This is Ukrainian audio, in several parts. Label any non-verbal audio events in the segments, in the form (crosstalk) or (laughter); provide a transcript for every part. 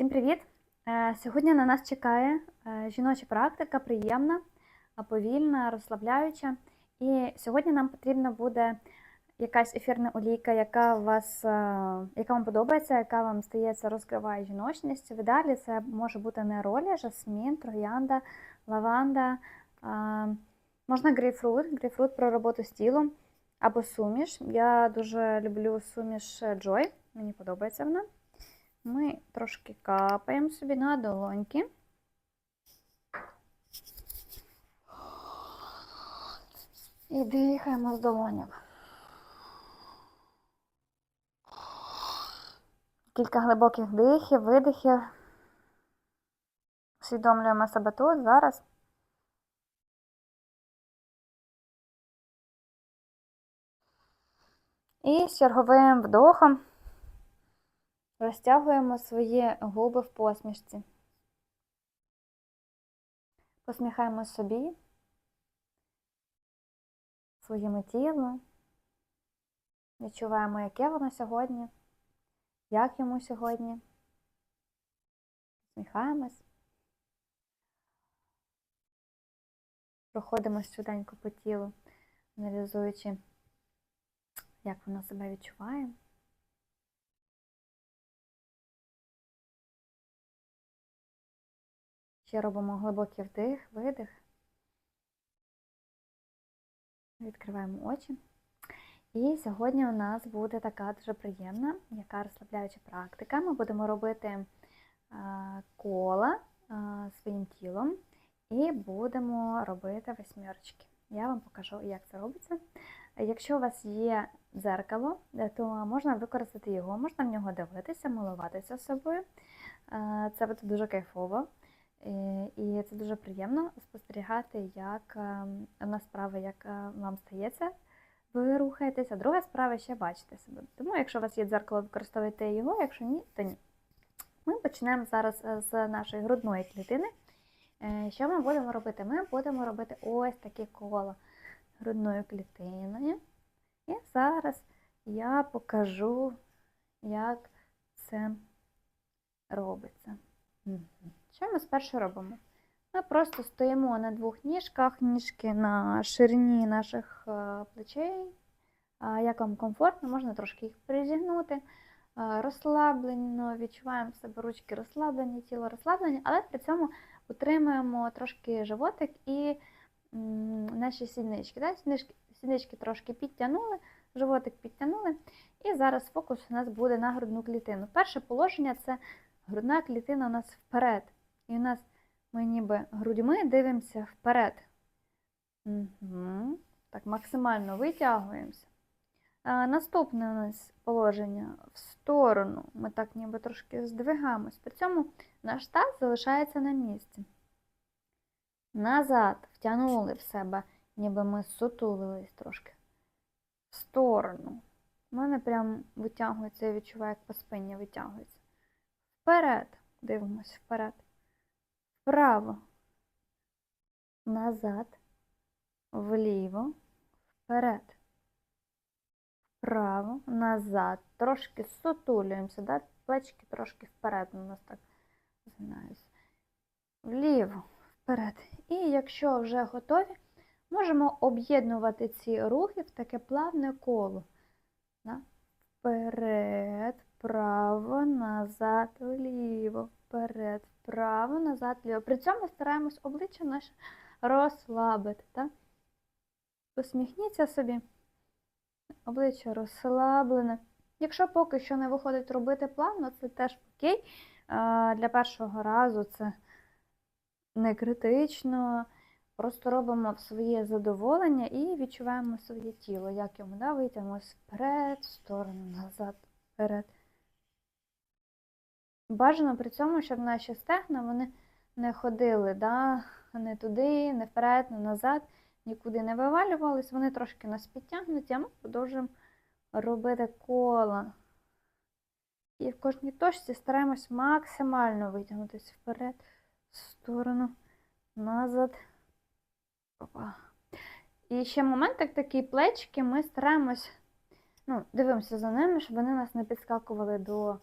Всім привіт! Е, Сьогодні на нас чекає е, жіноча практика, приємна, повільна, розслабляюча. І сьогодні нам потрібна буде якась ефірна олійка, яка, вас, е, яка вам подобається, яка вам здається, розкриває жіночність. В ідеалі це може бути неролі, жасмін, троянда, лаванда, можна грейпфрут, грейпфрут про роботу з тілом або суміш. Я дуже люблю суміш Joy, мені подобається вона. Ми трошки капаємо собі на долоньки. І дихаємо з долонями. Кілька глибоких дихів, видихів. Усвідомлюємо себе тут, зараз. І з черговим вдохом розтягуємо свої губи в посмішці. Посміхаємо собі, своєму тілу. Відчуваємо, яке воно сьогодні, як йому сьогодні. Посміхаємось. Проходимо швиденько по тілу, аналізуючи, як воно себе відчуває. Ще робимо глибокий вдих, видих. Відкриваємо очі. І сьогодні у нас буде така дуже приємна, яка розслабляюча практика. Ми будемо робити кола своїм тілом і будемо робити восьмірочки. Я вам покажу, як це робиться. Якщо у вас є дзеркало, то можна використати його, можна в нього дивитися, милуватися собою. Це буде дуже кайфово. І це дуже приємно спостерігати, як одна справа, як вам стається, ви рухаєтеся, друга справа ще бачите себе. Тому, якщо у вас є дзеркало, використовуйте його, якщо ні, то ні. Ми почнемо зараз з нашої грудної клітини. Е, що ми будемо робити? Ми будемо робити ось таке коло грудною клітиною. І зараз я покажу, як це робиться. Що ми спершу робимо? Ми просто стоїмо на двох ніжках, ніжки на ширині наших е, плечей. Як вам комфортно, можна трошки їх призігнути. Розслаблено, відчуваємо себе ручки розслаблені, тіло розслаблені, але при цьому утримуємо трошки животик і наші сіднички. Да? Сіднички, сіднички трошки підтягнули, животик підтягнули. І зараз фокус у нас буде на грудну клітину. Перше положення це грудна клітина у нас вперед. І у нас ми ніби грудьми дивимося вперед. Угу. Так, максимально витягуємося. А, Наступне у нас положення в сторону. Ми так ніби трошки здвигаємось. При цьому наш таз залишається на місці. Назад втягнули в себе, ніби ми сутулились трошки. В сторону. У мене прям витягується, я відчуваю, як по спині витягується. Вперед. Дивимось вперед. Вправо. Назад. Вліво. Вперед. Вправо, назад. Трошки сутулюємося, да? плечки трошки вперед у нас так згинаються. Вліво, вперед. І якщо вже готові, можемо об'єднувати ці рухи в таке плавне коло. Да? Вперед, вправо, назад, вліво, вперед, вправо, назад, вліво. При цьому стараємось обличчя наше розслабити. Так? Посміхніться собі, обличчя розслаблене. Якщо поки що не виходить робити плавно, це теж окей. Для першого разу це не критично. Просто робимо своє задоволення і відчуваємо своє тіло, як йому да, витягнемось вперед, в сторону, назад, вперед. Бажано при цьому, щоб наші стегна вони не ходили да, не туди, не вперед, не назад, нікуди не вивалювались, вони трошки нас підтягнуті, а ми продовжуємо робити коло. І в кожній точці стараємось максимально витягнутися вперед, в сторону, назад. Опа. І ще моментик такий плечки, ми стараємось, ну, дивимося за ними, щоб вони нас не підскакували до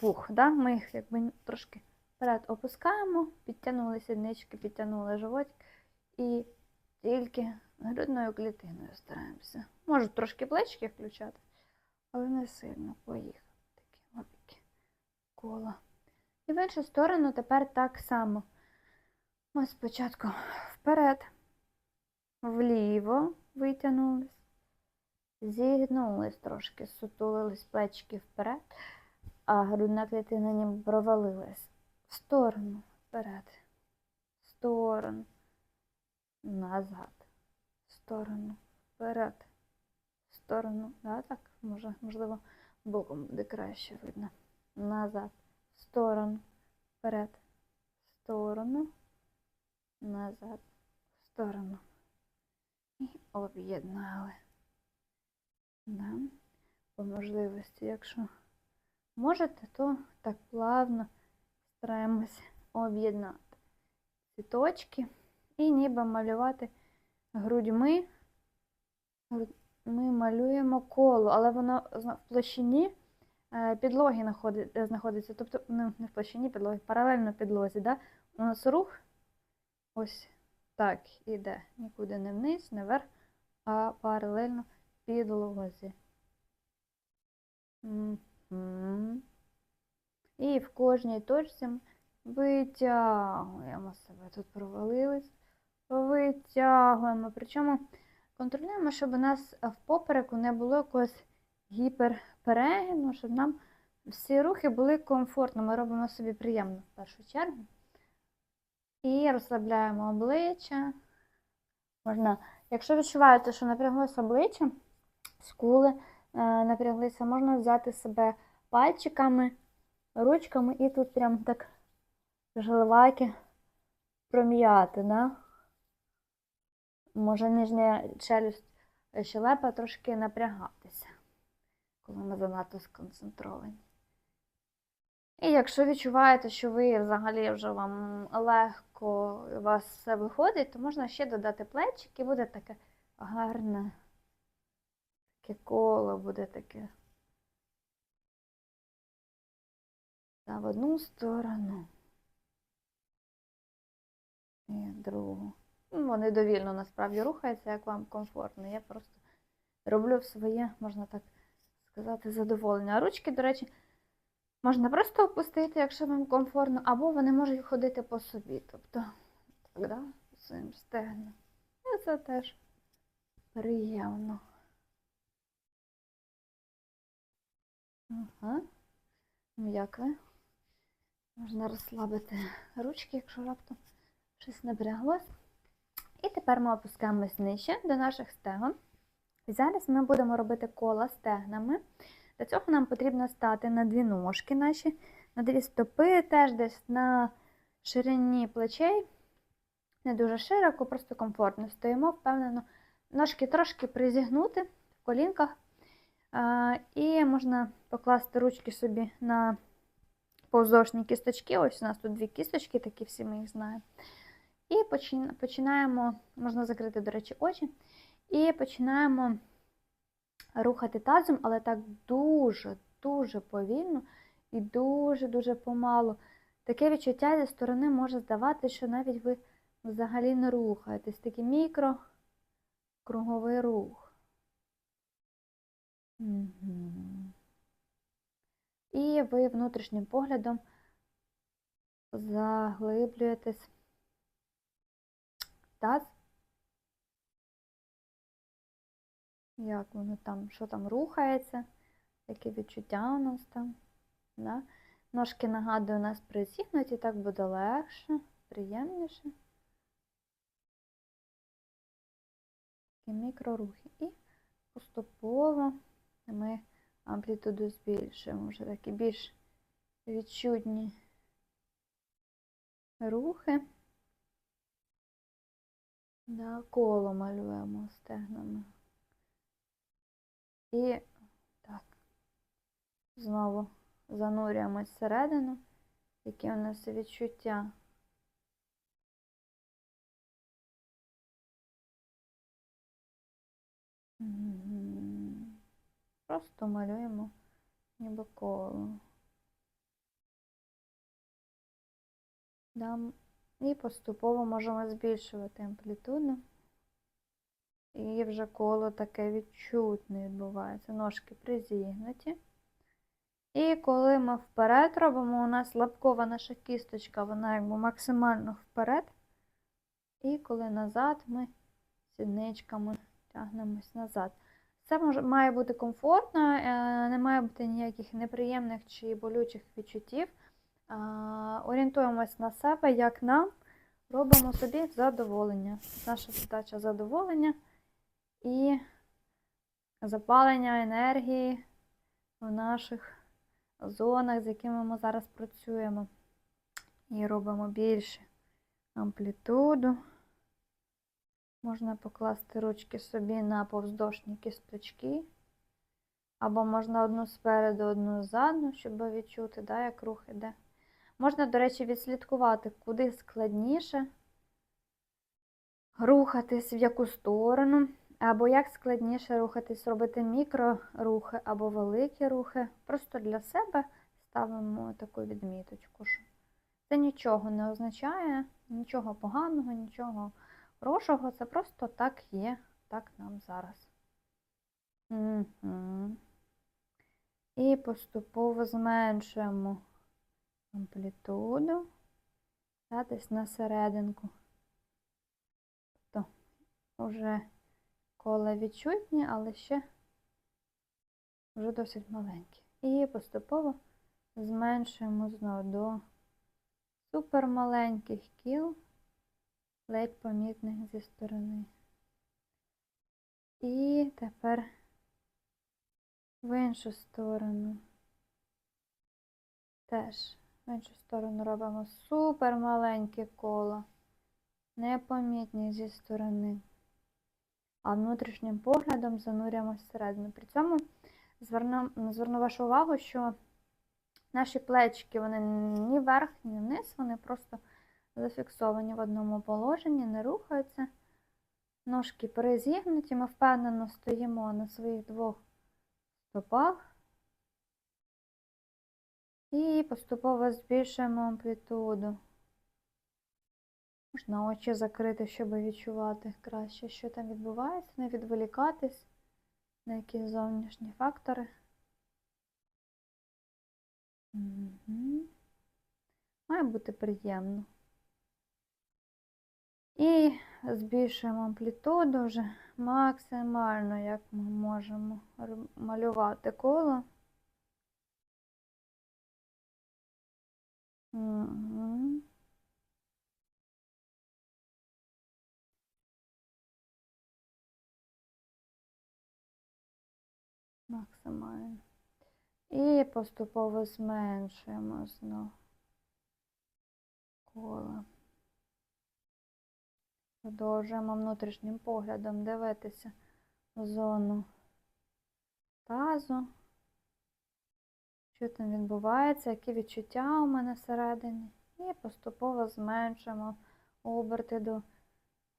вух. Да? Ми їх якби трошки вперед опускаємо, підтягнули сіднички, підтягнули животик і тільки грудною клітиною стараємося. Можу трошки плечки включати, але не сильно. Поїхали. Такі опіки. Коло. І в іншу сторону тепер так само. Ми спочатку вперед, вліво витягнулись, зігнулись трошки, сутулились плечки вперед, а грудна клітина ніби провалилась. В сторону, вперед, в сторону, назад, в сторону, вперед, в сторону, да, так, може, можливо, боком буде краще видно. Назад, в сторону, вперед, в сторону, назад, в сторону. І об'єднали. Да. По можливості, якщо можете, то так плавно стараємось об'єднати ці точки і ніби малювати грудьми. Ми малюємо коло, але воно в площині е, підлоги знаходиться, тобто ну, не в площині підлоги, паралельно підлозі. Да? У нас рух ось так іде, нікуди не вниз, не вверх, а паралельно підлозі. І в кожній точці витягуємо себе. Тут провалились, витягуємо. Причому контролюємо, щоб у нас в попереку не було якогось гіперперегину, щоб нам всі рухи були комфортно. Ми робимо собі приємно в першу чергу. І розслабляємо обличчя. Можна, якщо відчуваєте, що напряглося обличчя, скули напряглися, можна взяти себе пальчиками, ручками і тут прям так желваки пром'яти, да? Може нижня челюсть е, щелепа трошки напрягатися, коли ми занадто сконцентровані. І якщо відчуваєте, що ви взагалі вже вам легко у вас все виходить, то можна ще додати плечик і буде таке гарне таке коло буде таке. Та в одну сторону і другу. Ну, Вони довільно насправді рухаються, як вам комфортно. Я просто роблю своє, можна так сказати, задоволення. А ручки, до речі, можна просто опустити, якщо вам комфортно, або вони можуть ходити по собі. Тобто, так, да, своїм стегном. Це теж приємно. Ага. Ну, як ви? Можна розслабити ручки, якщо раптом щось напряглось. І тепер ми опускаємось нижче до наших стегон. І зараз ми будемо робити кола стегнами. Для цього нам потрібно стати на дві ножки наші, на дві стопи, теж десь на ширині плечей. Не дуже широко, просто комфортно стоїмо, впевнено. Ножки трошки призігнути в колінках. І можна покласти ручки собі на повздовжні кісточки. Ось у нас тут дві кісточки, такі всі ми їх знаємо. І починаємо, можна закрити, до речі, очі. І починаємо рухати тазом, але так дуже-дуже повільно і дуже-дуже помалу. Таке відчуття зі сторони може здавати, що навіть ви взагалі не рухаєтесь. Такий мікрокруговий рух. І ви внутрішнім поглядом заглиблюєтесь в таз. Як воно там, що там рухається, які відчуття у нас там. Да? Ножки, нагадую, у нас присігнуті, так буде легше, приємніше. Такі мікрорухи. І поступово ми амплітуду збільшуємо, вже такі більш відчутні рухи. Да, коло малюємо стегнами. І так, знову занурюємось всередину, які у нас відчуття. Мгм. Просто малюємо ніби коло. І поступово можемо збільшувати амплітуду. І вже коло таке відчутне відбувається. Ножки призігнуті. І коли ми вперед робимо, у нас лапкова наша кісточка, вона якби максимально вперед. І коли назад, ми сідничками тягнемось назад. Це може, має бути комфортно, е, не має бути ніяких неприємних чи болючих відчуттів. Орієнтуємось на себе, як нам, робимо собі задоволення. Наша задача задоволення і запалення енергії в наших зонах, з якими ми зараз працюємо. І робимо більше амплітуду. Можна покласти ручки собі на повздошні кісточки. Або можна одну спереду, одну ззаду, щоб відчути, да, як рух іде. Можна, до речі, відслідкувати, куди складніше рухатись в яку сторону, або як складніше рухатись, робити мікрорухи або великі рухи. Просто для себе ставимо таку відміточку. Це нічого не означає, нічого поганого, нічого хорошого. Це просто так є, так нам зараз. Угу. І поступово зменшуємо амплітуду та десь на серединку. Тобто вже кола відчутні, але ще вже досить маленькі. І поступово зменшуємо знову до супермаленьких кіл, ледь помітних зі сторони. І тепер в іншу сторону. Теж в іншу сторону робимо супер маленькі кола, непомітні зі сторони. А внутрішнім поглядом занурюємося всередину. При цьому зверну, зверну вашу увагу, що наші плечики, вони ні вверх, ні вниз, вони просто зафіксовані в одному положенні, не рухаються. Ножки перезігнуті, ми впевнено стоїмо на своїх двох стопах. І поступово збільшуємо амплітуду. Можна очі закрити, щоб відчувати краще, що там відбувається, не відволікатись на якісь зовнішні фактори. Угу. Має бути приємно. І збільшуємо амплітуду вже максимально, як ми можемо малювати коло. Максимально. І поступово зменшуємо знов коло. Продовжуємо внутрішнім поглядом дивитися в зону тазу. Що там відбувається, які відчуття у мене всередині. І поступово зменшуємо оберти до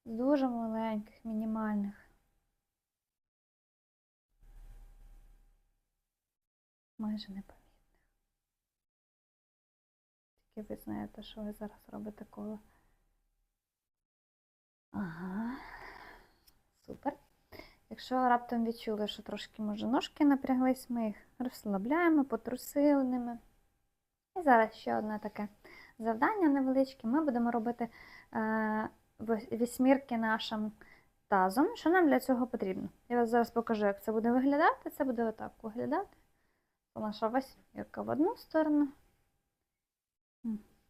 дуже маленьких, мінімальних. Майже непомітних. Тільки ви знаєте, що ви зараз робите коло. Ага, супер. Якщо раптом відчули, що трошки, може, ножки напряглись, ми їх розслабляємо, потрусили ними. І зараз ще одне таке завдання невеличке. Ми будемо робити е, вісьмірки нашим тазом. Що нам для цього потрібно? Я вас зараз покажу, як це буде виглядати. Це буде отак виглядати. Це наша восьмірка в одну сторону.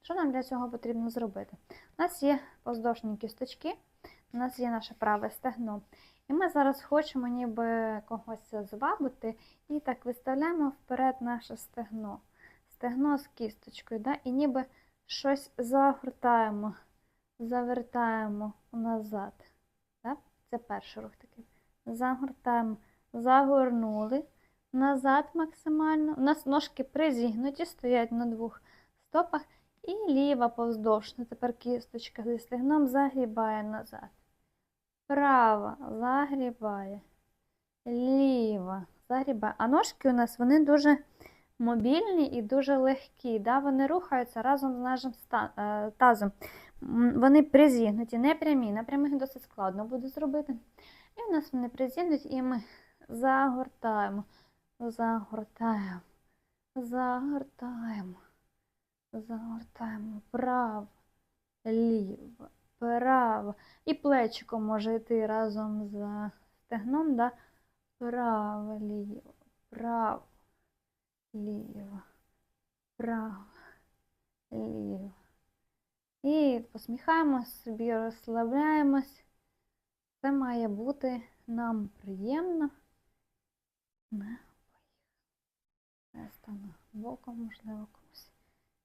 Що нам для цього потрібно зробити? У нас є поздошні кісточки, у нас є наше праве стегно. І ми зараз хочемо ніби когось звабити і так виставляємо вперед наше стегно. Стегно з кісточкою, да? і ніби щось загортаємо, завертаємо назад. Да? Це перший рух такий. Загортаємо, загорнули назад максимально. У нас ножки призігнуті, стоять на двох стопах. І ліва повздовжна. Тепер кісточка зі стегном загрібає назад. Права загрібає. Ліва загрібає. А ножки у нас вони дуже мобільні і дуже легкі. Да? Вони рухаються разом з нашим е, тазом. Вони призігнуті, не прямі. На прямих досить складно буде зробити. І в нас вони призігнуті, і ми загортаємо, загортаємо, загортаємо, загортаємо вправо, ліво, право. І плечико може йти разом з стегном, да? право, ліво, право, ліво, право, ліво. І посміхаємось собі, розслабляємось. Це має бути нам приємно. Не Я стану боком, можливо, комусь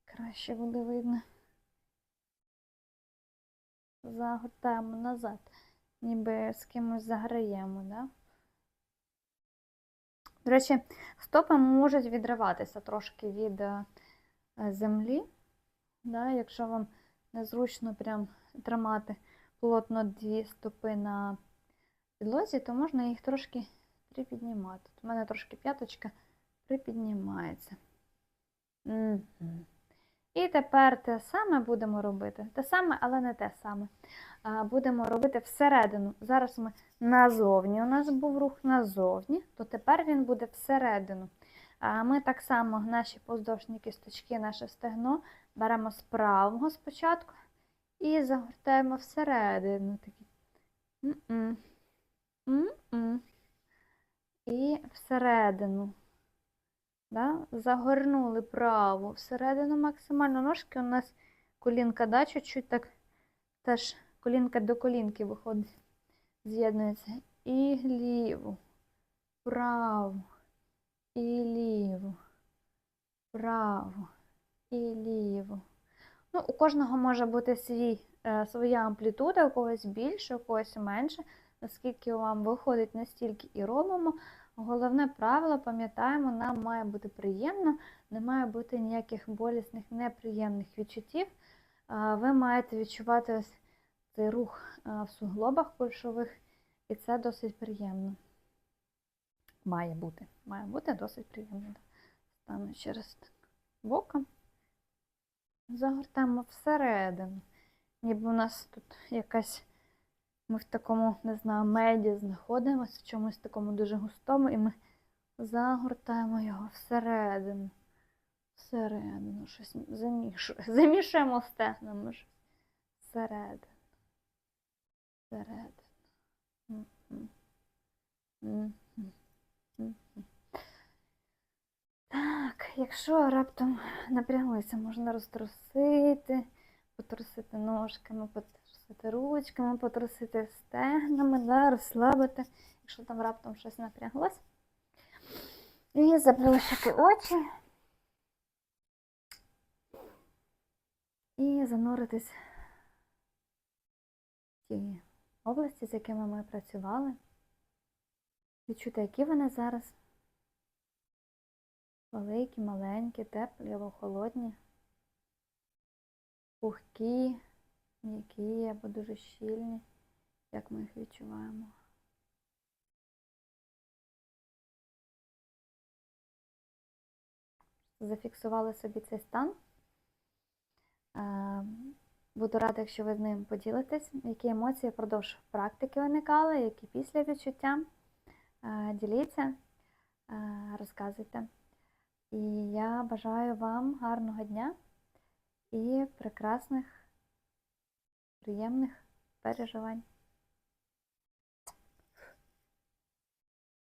краще буде видно. Загортаємо назад, ніби з кимось заграємо, да? До речі, стопи можуть відриватися трошки від е, землі, да? якщо вам незручно прям тримати плотно дві стопи на підлозі, то можна їх трошки припіднімати. У мене трошки п'яточка припіднімається. Мгм. І тепер те саме будемо робити. Те саме, але не те саме. Будемо робити всередину. Зараз ми назовні у нас був рух назовні, то тепер він буде всередину. Ми так само наші поздовжні кісточки, наше стегно беремо з правого спочатку і загортаємо всередину. Такі. М-м. М-м. І всередину. Да? Загорнули право всередину максимально. Ножки у нас колінка, да, чуть-чуть так теж колінка до колінки виходить, з'єднується. І ліву, право, і ліву, право, і ліву. Ну, у кожного може бути свій, е, своя амплітуда, у когось більше, у когось менше. Наскільки вам виходить, настільки і робимо. Головне правило, пам'ятаємо, нам має бути приємно, не має бути ніяких болісних, неприємних відчуттів. Ви маєте відчувати ось цей рух в суглобах кульшових, і це досить приємно. Має бути. Має бути досить приємно. Стану через боком. Загортаємо всередину. Ніби у нас тут якась. Ми в такому, не знаю, меді знаходимося, в чомусь такому дуже густому, і ми загортаємо його всередину. Всередину щось замішуємо. (laughs) Замішуємо стегнами щось. Всередину. Всередину. Так, якщо раптом напряглися, можна розтрусити, потрусити ножками, потрусити ручками, потрусити стегнами, да, розслабити, якщо там раптом щось напряглось. І заплющити очі. І зануритись в ті області, з якими ми працювали. Відчути, які вони зараз. Великі, маленькі, теплі або холодні, пухкі, м'які або дуже щільні, як ми їх відчуваємо. Зафіксували собі цей стан. Е, Буду рада, якщо ви з ним поділитесь, які емоції впродовж практики виникали, які після відчуття. Е, Діліться, е, розказуйте. І я бажаю вам гарного дня і прекрасних, приємних переживань.